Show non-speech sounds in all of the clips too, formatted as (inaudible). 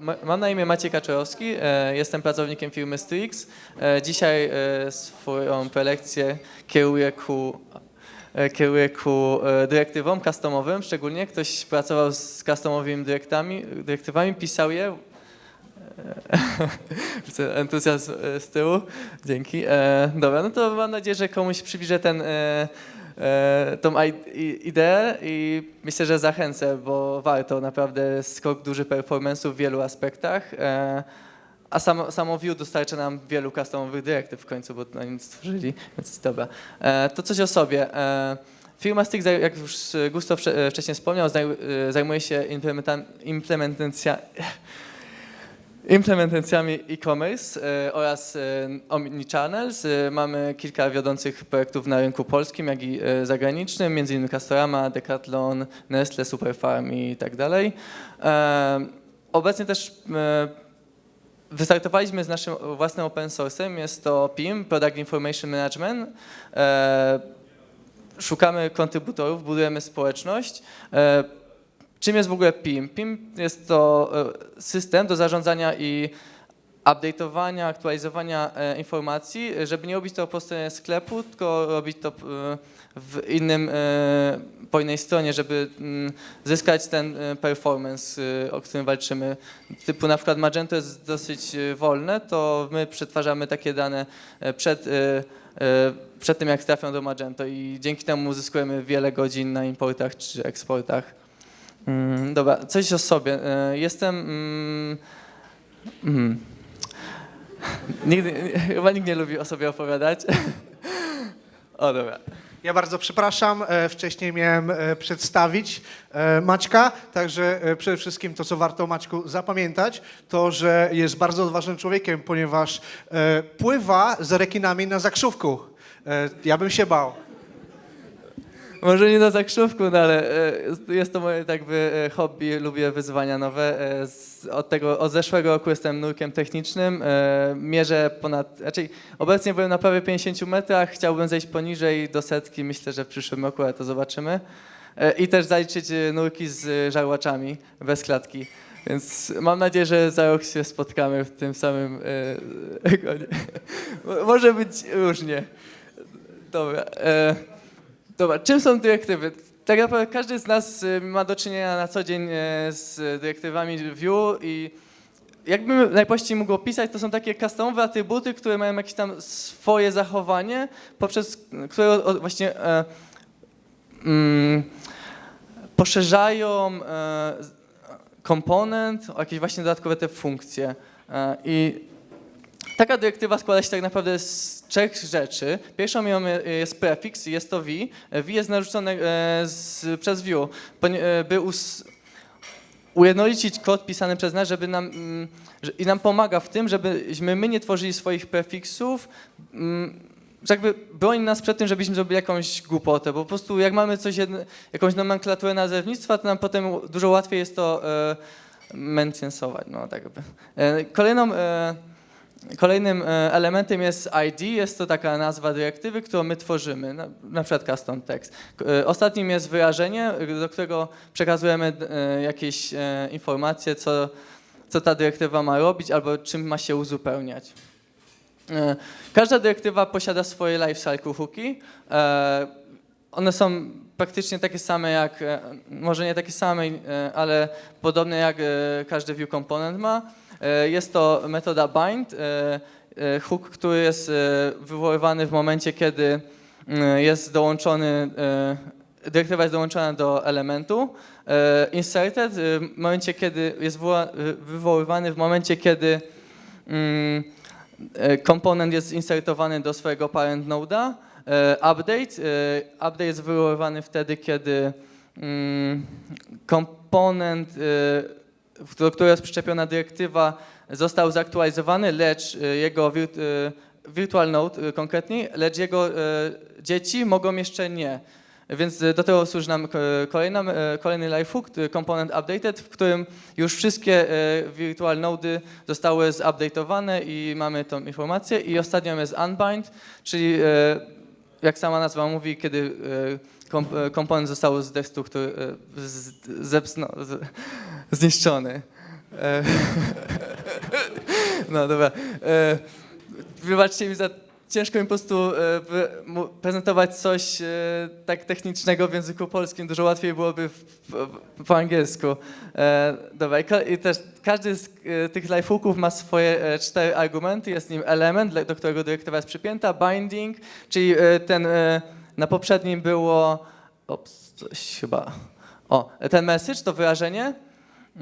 Ma- Mam na imię Maciej Kaczorowski, e, jestem pracownikiem firmy Strix. E, Dzisiaj e, swoją prelekcję kieruję ku, kieruję ku dyrektywom customowym, szczególnie ktoś pracował z customowymi dyrektami, dyrektywami, pisał je. (laughs) Entuzjazm z tyłu, dzięki. Dobra, no to mam nadzieję, że komuś przybliżę ten, tą i- i- ideę i myślę, że zachęcę, bo warto, naprawdę skok duży performance'u w wielu aspektach. E, A samo, samo Vue dostarcza nam wielu customowych dyrektyw w końcu, bo oni stworzyli, więc dobra. E, To coś o sobie. E, Firma Stick, jak już Gustaw wcze- e, wcześniej wspomniał, zaj- e, zajmuje się implementa- implementacja, implementacjami e-commerce e, oraz e, omnichannels. E, Mamy kilka wiodących projektów na rynku polskim, jak i zagranicznym, między innymi Castorama, Decathlon, Nestle, Superfarm i tak dalej. Obecnie też wystartowaliśmy z naszym własnym open source'em, jest to PIM, Product Information Management. Szukamy kontrybutorów, budujemy społeczność. Czym jest w ogóle PIM? PIM jest to e, system do zarządzania i update'owania, aktualizowania e, informacji, żeby nie robić to po stronie sklepu, tylko robić to e, w innym, po innej stronie, żeby mm, zyskać ten performance, o którym walczymy. Typu na przykład Magento jest dosyć wolne, to my przetwarzamy takie dane przed, przed tym, jak trafią do Magento i dzięki temu uzyskujemy wiele godzin na importach czy eksportach. Mm, dobra, coś o sobie. E, Jestem. Mm, mm, nigdy, (laughs) chyba nikt nie lubi o sobie opowiadać. (laughs) o, dobra. Ja bardzo przepraszam, e, wcześniej miałem e, przedstawić Maćka, także przede wszystkim to, co warto Maćku zapamiętać, to, że jest bardzo odważnym człowiekiem, ponieważ pływa z rekinami na zakrzówku. Ja bym się bał. Może nie na zakrzówku, no ale e, jest to moje tak by e, hobby, lubię wyzwania nowe. E, Od tego, od zeszłego roku jestem nurkiem technicznym, mierzę ponad, raczej obecnie byłem na prawie 50 metrach, chciałbym zejść poniżej do setki, myślę, że w przyszłym roku, ale to zobaczymy. I też zaliczyć nurki z żarłaczami bez klatki. Więc mam nadzieję, że za rok się spotkamy w tym samym e, (laughs) Może być różnie. Dobra. Dobra, czym są dyrektywy? Tak naprawdę każdy z nas y, ma do czynienia na co dzień e, z dyrektywami Vue i jakbym najprościej mógł opisać, to są takie customowe atrybuty, które mają jakieś tam swoje zachowanie, poprzez które właśnie e, mm, poszerzają e, komponent o jakieś właśnie dodatkowe te funkcje. E, I Taka dyrektywa składa się tak naprawdę z trzech rzeczy. Pierwszą e, jest prefiks, jest to V. E, V jest narzucone e, z, przez e, by us, ujednolicić kod pisany przez nas, żeby nam, mm, i nam pomaga w tym, żebyśmy my nie tworzyli swoich prefiksów, mm, jakby broni nas przed tym, żebyśmy zrobili jakąś głupotę, bo po prostu jak mamy coś, jakąś nomenklaturę nazewnictwa, to nam potem dużo łatwiej jest to e, no tak jakby. E, kolejną e, Kolejnym e, elementem jest ID, jest to taka nazwa dyrektywy, którą my tworzymy, na, przykład custom text. E, Ostatnim jest wyrażenie, do którego przekazujemy e, jakieś informacje, co, co ta dyrektywa ma robić albo czym ma się uzupełniać. Każda dyrektywa posiada swoje lifecycle hooki. One są praktycznie takie same jak, e, może nie takie same, e, ale podobne jak e, każdy view component ma. Jest to metoda bind, hook, który jest wywoływany w momencie, kiedy mm, jest dołączony, dyrektywa jest dołączona do elementu. Inserted w momencie, kiedy jest wywoływany w momencie, kiedy mm, komponent jest insertowany do swojego parent node'a. E, Update. e, Update jest wywoływany wtedy, kiedy mm, komponent, e, do którego jest przyczepiona dyrektywa, został zaktualizowany, lecz jego virtual node konkretnie, lecz jego dzieci mogą jeszcze nie. Więc do tego służy nam kolejna, kolejny lifehook, komponent updated, w którym już wszystkie virtual nody zostały zupdate'owane i mamy tą informację. I ostatnią jest unbind, czyli jak sama nazwa mówi, kiedy e, e, komponent został zdestruktur, e, z, zepsno, z, zniszczony. (laughs) No dobra. Wybaczcie mi za ciężko mi po prostu e, prezentować coś e, tak technicznego w języku polskim. Dużo łatwiej byłoby po angielsku. E, dobra, i, też każdy z tych lifehooków ma swoje cztery argumenty. Jest nim element, do którego dyrektywa jest przypięta, binding, czyli ten na poprzednim było. Ops, coś chyba. O, ten message to wyrażenie.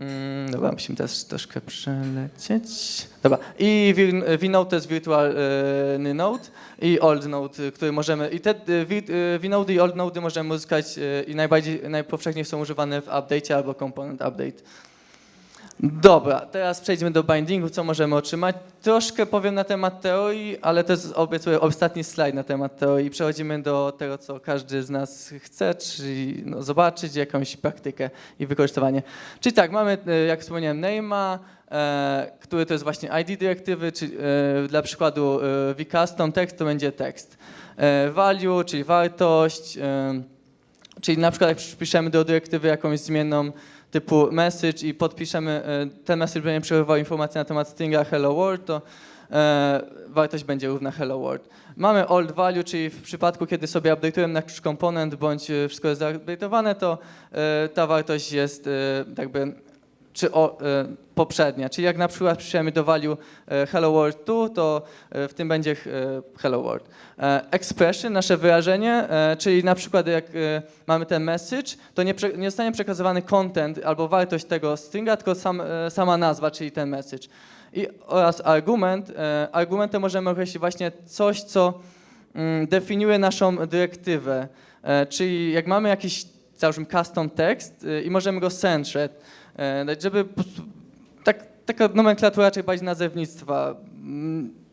Mm, dobra, musimy teraz troszkę przelecieć. Dobra, i vNode to jest wirtualny node i old node, y, który możemy, i te y, vNode i old node możemy uzyskać i najbardziej, najpowszechniej są używane w update albo component update. Dobra, teraz przejdźmy do bindingu, co możemy otrzymać. Troszkę powiem na temat teorii, ale to jest obiecuję ostatni slajd na temat teorii. Przechodzimy do tego, co każdy z nas chce, czyli no, zobaczyć jakąś praktykę i wykorzystywanie. Czyli tak, mamy, e, jak wspomniałem, name'a, e, który to jest właśnie ID dyrektywy, czyli e, dla przykładu e, vcustom text to będzie tekst. E, value, czyli wartość, e, czyli na przykład jak przypiszemy do dyrektywy jakąś zmienną typu message i podpiszemy, e, ten message będzie przechowywał informacje na temat stringa hello world, to e, wartość będzie równa hello world. Mamy old value, czyli w przypadku, kiedy sobie update'ujemy nasz komponent, bądź e, wszystko jest zaupdate'owane, to e, ta wartość jest e, jakby czy o, e, poprzednia. Czyli jak na przykład przypiszemy do value hello world 2, to e, w tym będzie e, hello world. Expression, nasze wyrażenie, czyli na przykład jak mamy ten message, to nie, nie zostanie przekazywany content albo wartość tego stringa, tylko sam, sama nazwa, czyli ten message. I, oraz argument. Argumentem możemy określić właśnie coś, co mm, definiuje naszą dyrektywę. Czyli jak mamy jakiś, załóżmy, custom tekst i możemy go centred, dać, żeby po prostu- tak, taka nomenklatura raczej bardziej nazewnictwa. Mm.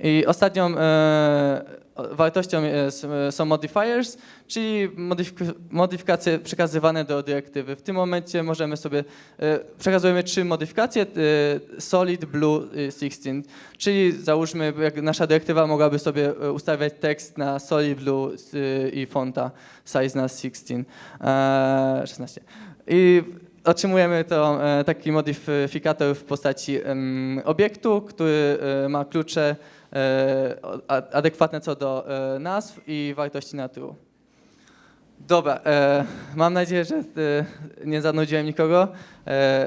I ostatnią e, wartością e, są modifiers, czyli modyfik- modyfikacje przekazywane do dyrektywy. W tym momencie możemy sobie, e, przekazujemy trzy modyfikacje, e, solid, blue, e, 16, czyli załóżmy, jak nasza dyrektywa mogłaby sobie e, ustawiać tekst na solid, blue e, i fonta size na 16, e, 16. I otrzymujemy to, e, taki modyfikator w postaci obiektu, który e, ma klucze e, adekwatne co do nazw i wartości na true. Dobra, mam nadzieję, że nie zanudziłem nikogo,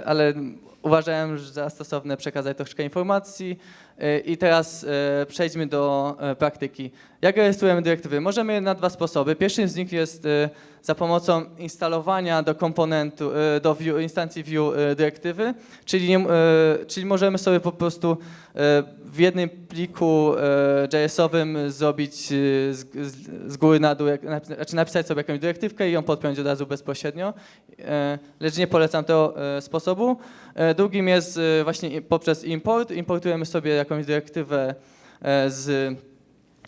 ale uważałem za stosowne przekazać troszkę informacji. E, I teraz e, przejdźmy do e, praktyki. Jak rejestrujemy dyrektywy? Możemy na dwa sposoby. Pierwszym z nich jest za pomocą instalowania do komponentu, do view, instancji view dyrektywy, czyli, nie, czyli możemy sobie po prostu w jednym pliku JS-owym zrobić z, z, góry na dół, znaczy napisać sobie jakąś dyrektywkę i ją podpiąć od razu bezpośrednio, lecz nie polecam tego sposobu. E, Drugim jest e, właśnie poprzez import. Importujemy sobie jakąś dyrektywę e, z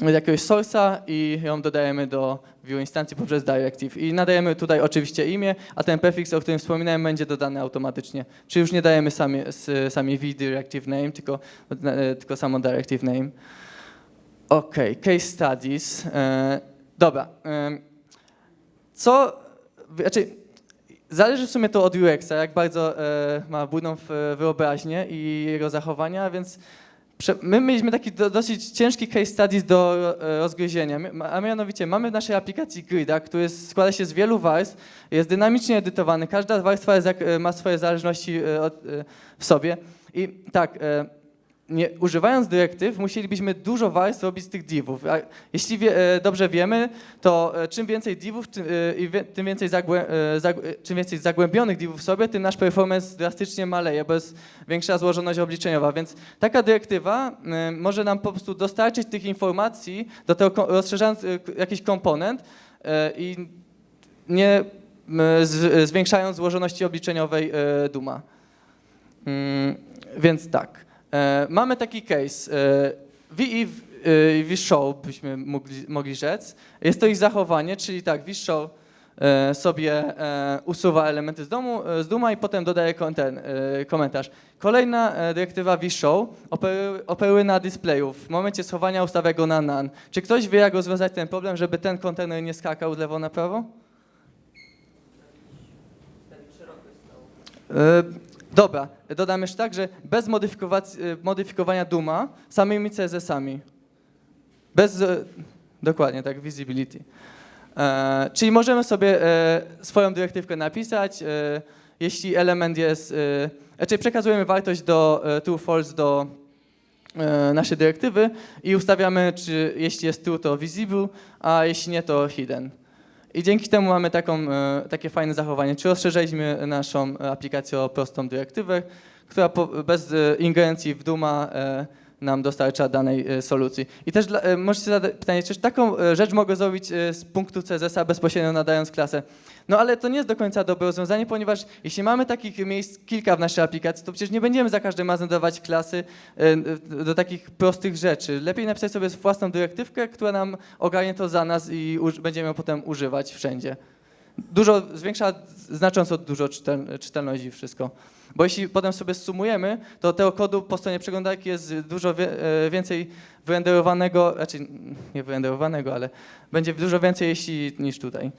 jakiegoś source'a i ją dodajemy do view instancji poprzez directive. I nadajemy tutaj oczywiście imię, a ten prefix, o którym wspominałem, będzie dodany automatycznie. Czyli już nie dajemy sami, sami v directive name, tylko, tylko samo directive name. OK, case studies. Dobra. co, znaczy, zależy w sumie to od UX-a, jak bardzo e, ma bujną w- wyobraźnię i jego zachowania, więc My mieliśmy taki do, dosyć ciężki case studies do e, rozgryzienia, a mianowicie mamy w naszej aplikacji Grida, który jest, składa się z wielu warstw, jest dynamicznie edytowany, każda warstwa jest e, ma swoje zależności e, e, w sobie. I tak, e, nie, używając dyrektyw musielibyśmy dużo warstw robić z tych divów. A jeśli wie, e, dobrze wiemy, to e, czym więcej divów, czym, e, tym więcej zagłę, zag, czym więcej zagłębionych divów w sobie, tym nasz performance drastycznie maleje, bo jest większa złożoność obliczeniowa. Więc taka dyrektywa może nam po prostu dostarczyć tych informacji, do tego rozszerzając jakiś komponent i nie zwiększając złożoności obliczeniowej Duma. Mm, więc tak. E, mamy taki case. E, VE e, VShow byśmy mogli, mogli rzec. Jest to ich zachowanie, czyli tak, VShow e, sobie e, usuwa elementy z, domu, e, z Duma i potem dodaje ten, e, komentarz. Kolejna e, dyrektywa VShow operuje, na displayu. W momencie schowania ustawia go na none. Czy ktoś wie, jak rozwiązać ten problem, żeby ten kontener nie skakał lewo na prawo? E, Dobra, dodam jeszcze tak, że bez y, modyfikowania Duma samymi CSS-ami. Bez, e, dokładnie tak, visibility. E, czyli możemy sobie e, swoją dyrektywkę napisać, e, jeśli element jest, e, znaczy przekazujemy wartość do e, true false do e, naszej dyrektywy i ustawiamy, czy jeśli jest true to visible, a jeśli nie to hidden. I dzięki temu mamy taką, e, takie fajne zachowanie. Czy rozszerzyliśmy naszą aplikację o prostą dyrektywę, która bez e, ingerencji w Duma e, nam dostarcza danej e, solucji. I też dla, e, możecie zadać pytanie, czy taką e, rzecz mogę zrobić z punktu CSS-a bezpośrednio nadając klasę? No ale to nie jest do końca dobre rozwiązanie, ponieważ jeśli mamy takich miejsc kilka w naszej aplikacji, to przecież nie będziemy za każdym razem dawać klasy do takich prostych rzeczy. Lepiej napisać sobie własną dyrektywkę, która nam ogarnie to za nas i będziemy ją potem używać wszędzie. Dużo, zwiększa znacząco dużo czytel, czytelność i wszystko. Bo jeśli potem sobie sumujemy, to tego kodu po stronie przeglądarki jest dużo e, więcej wyrenderowanego, znaczy nie wyrenderowanego, ale będzie dużo więcej jeśli, niż tutaj.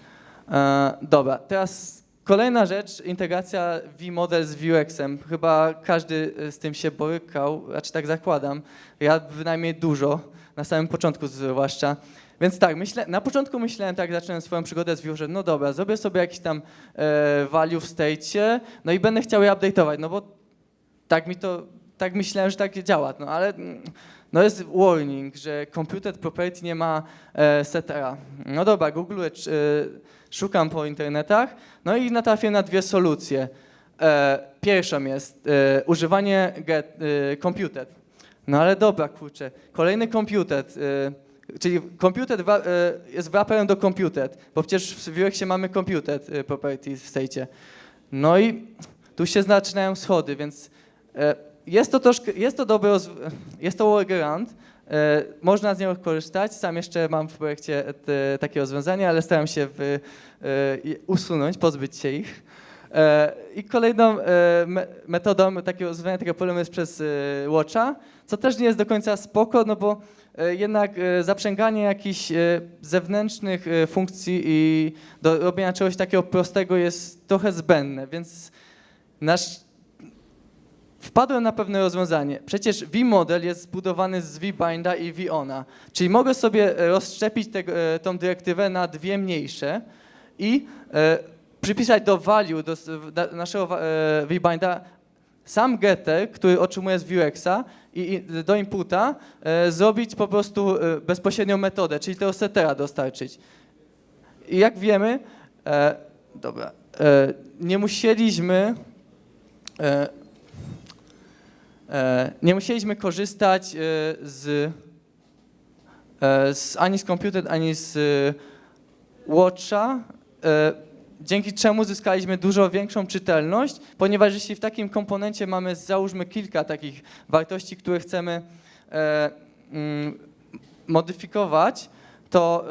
E, dobra, teraz kolejna rzecz, integracja V-Model z Vuexem. Chyba każdy z tym się borykał, znaczy tak zakładam. Ja bynajmniej dużo, na samym początku zwłaszcza. Więc tak, myślę, na początku myślałem tak, zacząłem swoją przygodę z Vue, że no dobra, zrobię sobie jakiś tam e, value w state'cie, no i będę chciał je update'ować, no bo tak mi to, tak myślałem, że tak działa, no ale mm, no jest warning, że computed property nie ma e, setera. No dobra, Google e, szukam po internetach, no i natrafię na dwie solucje. E, pierwszą jest e, używanie get, e, computed. No ale dobra, kurczę, kolejny computed, e, czyli computed wa- e, jest wraperem do computed, bo przecież w Vuexie mamy computed e, property w state. No i tu się zaczynają schody, więc e, jest to troszkę, jest to dobry, jest to workaround, e, można z niego korzystać, sam jeszcze mam w projekcie te, takie rozwiązania, ale staram się w, je usunąć, pozbyć się ich. E, I kolejną me, metodą takiego rozwiązania takiego problemu jest przez Watcha, co też nie jest do końca spoko, no bo e, jednak e, zaprzęganie jakichś e, zewnętrznych funkcji i do robienia czegoś takiego prostego jest trochę zbędne, więc nasz Wpadłem na pewne rozwiązanie. Przecież V-model jest zbudowany z V-binda i V-ona, czyli mogę sobie rozszczepić tego, e, tą dyrektywę na dwie mniejsze i e, przypisać do value, do da- naszego e, V-binda sam getter, który otrzymuje z Vuexa i, i do inputa e, zrobić po prostu e, bezpośrednią metodę, czyli tego setera dostarczyć. I jak wiemy, e, dobra, e, nie musieliśmy e, E, nie musieliśmy korzystać e, z, e, z ani z Computed, ani z e, Watcha, e, dzięki czemu zyskaliśmy dużo większą czytelność, ponieważ jeśli w takim komponencie mamy, załóżmy, kilka takich wartości, które chcemy e, mm, modyfikować, to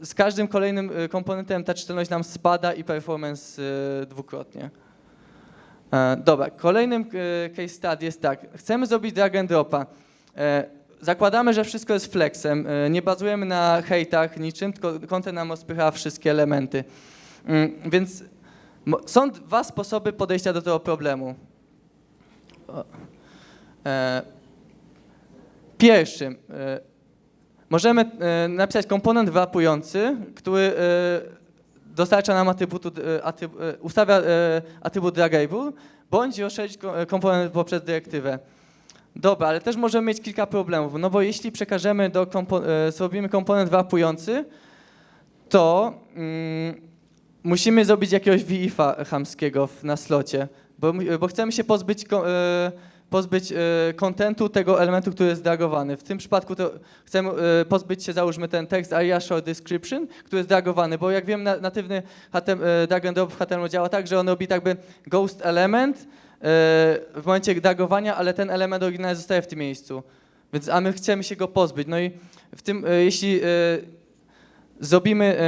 e, z każdym kolejnym e, komponentem ta czytelność nam spada i performance e, dwukrotnie. E, dobra, kolejnym e, case study jest tak. Chcemy zrobić drag and dropa. E, zakładamy, że wszystko jest flexem. E, nie bazujemy na hejtach niczym, tylko content nam rozpycha wszystkie elementy. Mm, więc są dwa sposoby podejścia do tego problemu. E, pierwszym. E, możemy napisać komponent wrapujący, który dostarcza nam atrybutu, atryb, e, ustawia atrybut dragable, bądź rozszerzyć ko- komponent poprzez dyrektywę. Dobra, ale też możemy mieć kilka problemów, no bo jeśli przekażemy do kompo- e, zrobimy komponent wrapujący, to mm, musimy zrobić jakiegoś VIF-a chamskiego na slocie, bo, bo chcemy się pozbyć, e, pozbyć e, kontentu tego elementu, który jest dragowany. W tym przypadku chcemy pozbyć się, załóżmy ten tekst area short description, który jest dragowany, bo jak wiem, na, natywny HTML, drag and drop w HTML działa tak, że on robi tak by ghost element w momencie dragowania, ale ten element oryginalny zostaje w tym miejscu. Więc, a my chcemy się go pozbyć. No i w tym, e, jeśli e, zrobimy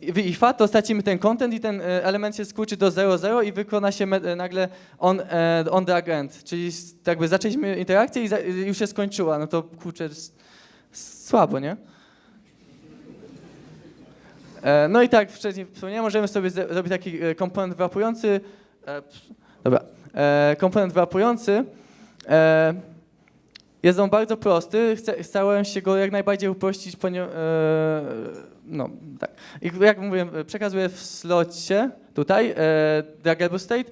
e, VIFA, to stracimy ten content i ten e, element się skurczy do 0,0 i wykona się e, nagle on, e, on drag end, czyli jakby zaczęliśmy interakcję i, już się skończyła, no to kurczę, słabo, nie? E, no i tak wcześniej wspomniałem, możemy sobie zrobić taki e, komponent wrapujący. E, ps- dobra. E, komponent wrapujący e, jest on bardzo prosty. Chcę, starałem się go jak najbardziej uprościć, ponieważ. E, no, tak. I jak mówiłem, przekazuję w slocie tutaj e, draggable state,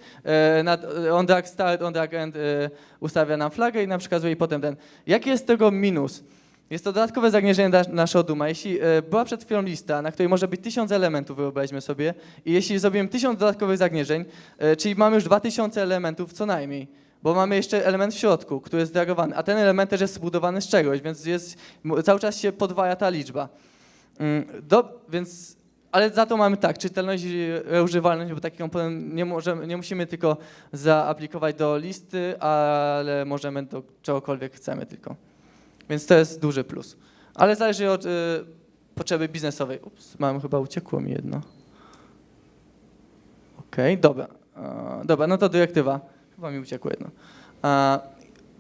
on drag start, on drag end ustawia nam flagę i nam przekazuje i potem ten. Jaki jest tego minus? Jest to dodatkowe zagnieżdżenie dla naszego Duma. Jeśli e, była przed chwilą lista, na której może być tysiąc elementów, wyobraźmy sobie, i jeśli zrobimy tysiąc dodatkowych zagnieżeń, e, czyli mamy już 2000 elementów co najmniej, bo mamy jeszcze element w środku, który jest dragowany, a ten element też jest zbudowany z czegoś, więc jest, cały czas się podwaja ta liczba. Mm, Do, więc, ale za to mamy tak, czytelność i reużywalność, bo taki komponent nie, możemy, nie musimy tylko zaaplikować do listy, ale możemy do czegokolwiek chcemy tylko. Więc to jest duży plus. Ale zależy od y, potrzeby biznesowej. Ups, mam chyba uciekło mi jedno. Okej, dobra. E, dobra, no to dyrektywa. Chyba mi uciekło jedno. E,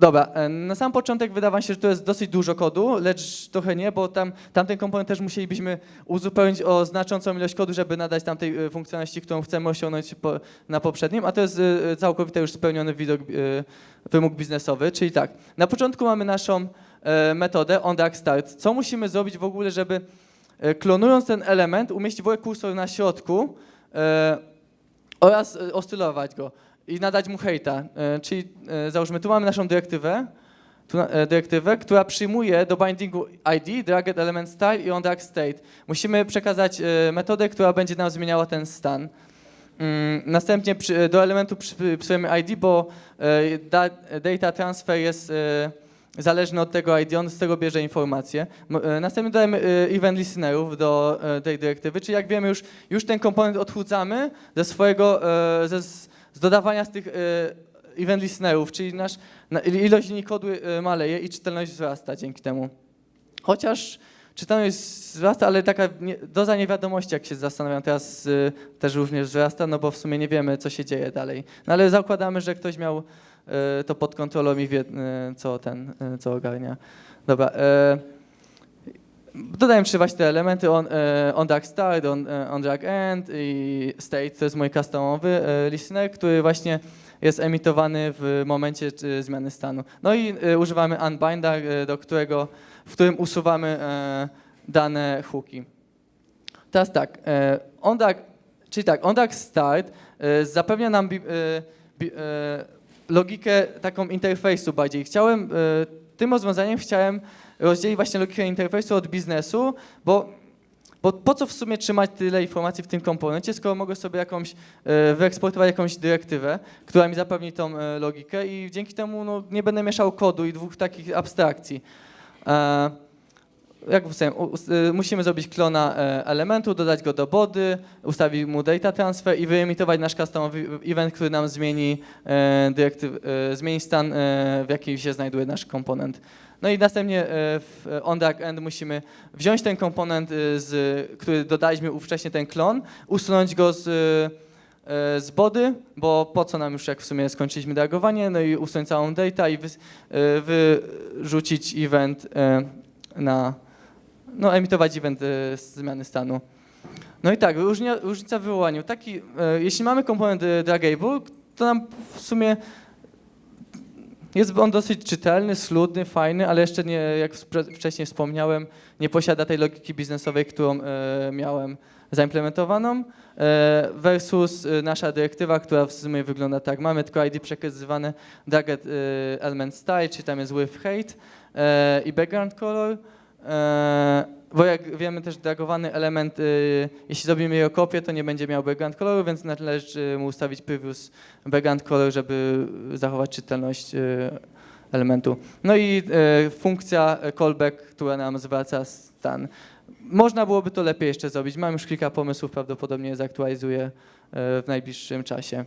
dobra, e, na sam początek wydawa się, że to jest dosyć dużo kodu, lecz trochę nie, bo tam, tamten komponent też musielibyśmy uzupełnić o znaczącą ilość kodu, żeby nadać tamtej e, funkcjonalności, którą chcemy osiągnąć po, na poprzednim, a to jest całkowite już spełniony widok, wymóg biznesowy, czyli tak, na początku mamy naszą e, metodę onDragStart. Co musimy zrobić w ogóle, żeby e, klonując ten element umieścić w ogóle kursor na środku e, oraz oscylować go i nadać mu hejta. Czyli załóżmy, tu mamy naszą dyrektywę, dyrektywę, która przyjmuje do bindingu ID, dragged element style i onDragState. Musimy przekazać metodę, która będzie nam zmieniała ten stan. Mm, Następnie do elementu przy- przyjmiemy ID, bo da, data transfer jest zależny od tego ID, on z tego bierze informacje. E, Następnie dodajemy e, event listenerów do e, tej dyrektywy, czyli jak wiemy już, już ten komponent odchudzamy ze swojego, ze, z dodawania z tych event listenerów, czyli nasz, na, ilość linii kodu maleje i czytelność wzrasta dzięki temu. Chociaż czytelność wzrasta, ale taka nie, doza niewiadomości, jak się zastanawiam teraz, też również wzrasta, no bo w sumie nie wiemy, co się dzieje dalej. No ale zakładamy, że ktoś miał to pod kontrolą i wie, co ten, y, co ogarnia. Dobra. Y, Dodałem trzy właśnie te elementy, on, e, on drag start, on, e, on drag end i state, to jest mój customowy e, listener, który właśnie jest emitowany w momencie e, zmiany stanu. No i e, używamy unbinda, e, do którego, w którym usuwamy e, dane hooki. Teraz tak, e, on drag, czyli tak, on drag start e, zapewnia nam e, e, logikę taką interfejsu bardziej. Chciałem, e, tym rozwiązaniem chciałem rozdzielić właśnie logikę interfejsu od biznesu, bo, bo po co w sumie trzymać tyle informacji w tym komponencie, skoro mogę sobie jakąś, e, wyeksportować jakąś dyrektywę, która mi zapewni tą e, logikę i dzięki temu no, nie będę mieszał kodu i dwóch takich abstrakcji. Jak us- y, musimy zrobić klona e, elementu, dodać go do body, ustawić mu data transfer i wyemitować nasz customowy event, który nam zmieni, e, dyrektyw, e, zmieni stan, w jakim się znajduje nasz komponent. No i następnie w on drag end musimy wziąć ten komponent, z, który dodaliśmy wcześniej, ten klon, usunąć go z, z body, bo po co nam już jak w sumie skończyliśmy dragowanie, no i usunąć całą data i wyrzucić event na, no, emitować event e, zmiany stanu. No i tak, różnia, różnica w wywołaniu. Taki, e, jeśli mamy komponent e, draggable, to nam w sumie jest on dosyć czytelny, schludny, fajny, ale jeszcze nie, jak wcześniej wspomniałem, nie posiada tej logiki biznesowej, którą miałem zaimplementowaną, versus nasza dyrektywa, która w sumie wygląda tak. Mamy tylko ID przekazywane e, element style, czyli tam jest with hate i background color. E, bo jak wiemy też dragowany element, e, jeśli zrobimy jego kopię, to nie będzie miał background coloru, więc należy mu ustawić previous background color, żeby zachować czytelność e, elementu. No i e, funkcja e, callback, która nam zwraca stan. Można byłoby to lepiej jeszcze zrobić. Mam już kilka pomysłów, prawdopodobnie je zaktualizuję e, w najbliższym czasie.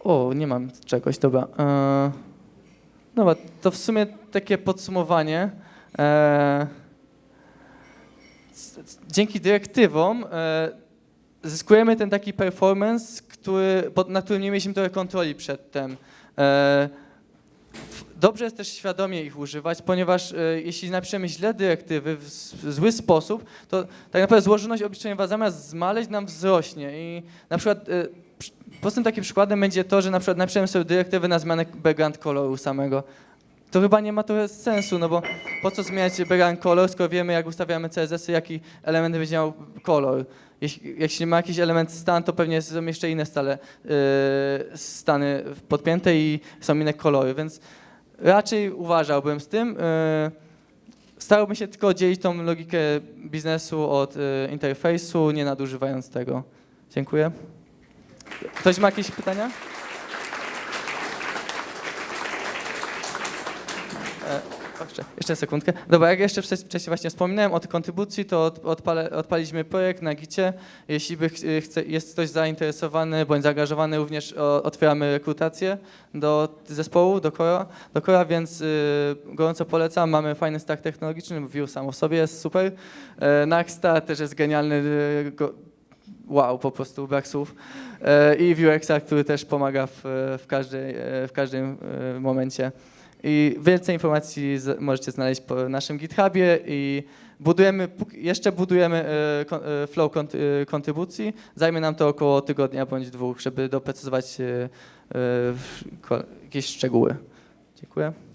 O, nie mam czegoś, dobra. Dobra, to w sumie takie podsumowanie. E, dzięki dyrektywom e, zyskujemy ten taki performance, który, na którym nie mieliśmy trochę kontroli przedtem. E, Dobrze jest też świadomie ich używać, ponieważ jeśli napiszemy źle dyrektywy w zły sposób, to tak naprawdę złożoność obliczeniowa zamiast zmaleć nam wzrośnie i na przykład przy- prostym takim przykładem będzie to, że na przykład napiszemy sobie dyrektywę na zmianę background koloru samego. To chyba nie ma trochę sensu, no bo po co zmieniać background color, skoro wiemy, jak ustawiamy CSS, jaki element będzie miał kolor. Jeśli, jeśli ma jakiś element stan, to pewnie są jeszcze inne stale, yy, stany podpięte i są inne kolory, więc raczej uważałbym z tym. Yy, starałbym się tylko dzielić tą logikę biznesu od yy, interfejsu, nie nadużywając tego. Dziękuję. Ktoś ma jakieś pytania? E, Jeszcze, sekundkę. Dobra, jak jeszcze wcześniej właśnie wspominałem o tej kontrybucji, to od, odpale, odpaliśmy projekt na Gicie. Jeśli by ch, chce, jest ktoś zainteresowany bądź zaangażowany, również otwieramy rekrutację do zespołu, do Kora, do Kora więc y, gorąco polecam. Mamy fajny stack technologiczny, Vue samo w sobie jest super. Naxta też jest genialny, y, go, wow, po prostu brak słów. E, I Vuexa, który też pomaga w, w, każdej, e, w każdym e, momencie. I więcej informacji możecie znaleźć po naszym GitHubie i budujemy, jeszcze budujemy flow kont, kontrybucji. Zajmie nam to około tygodnia bądź dwóch, żeby doprecyzować jakieś szczegóły. Dziękuję.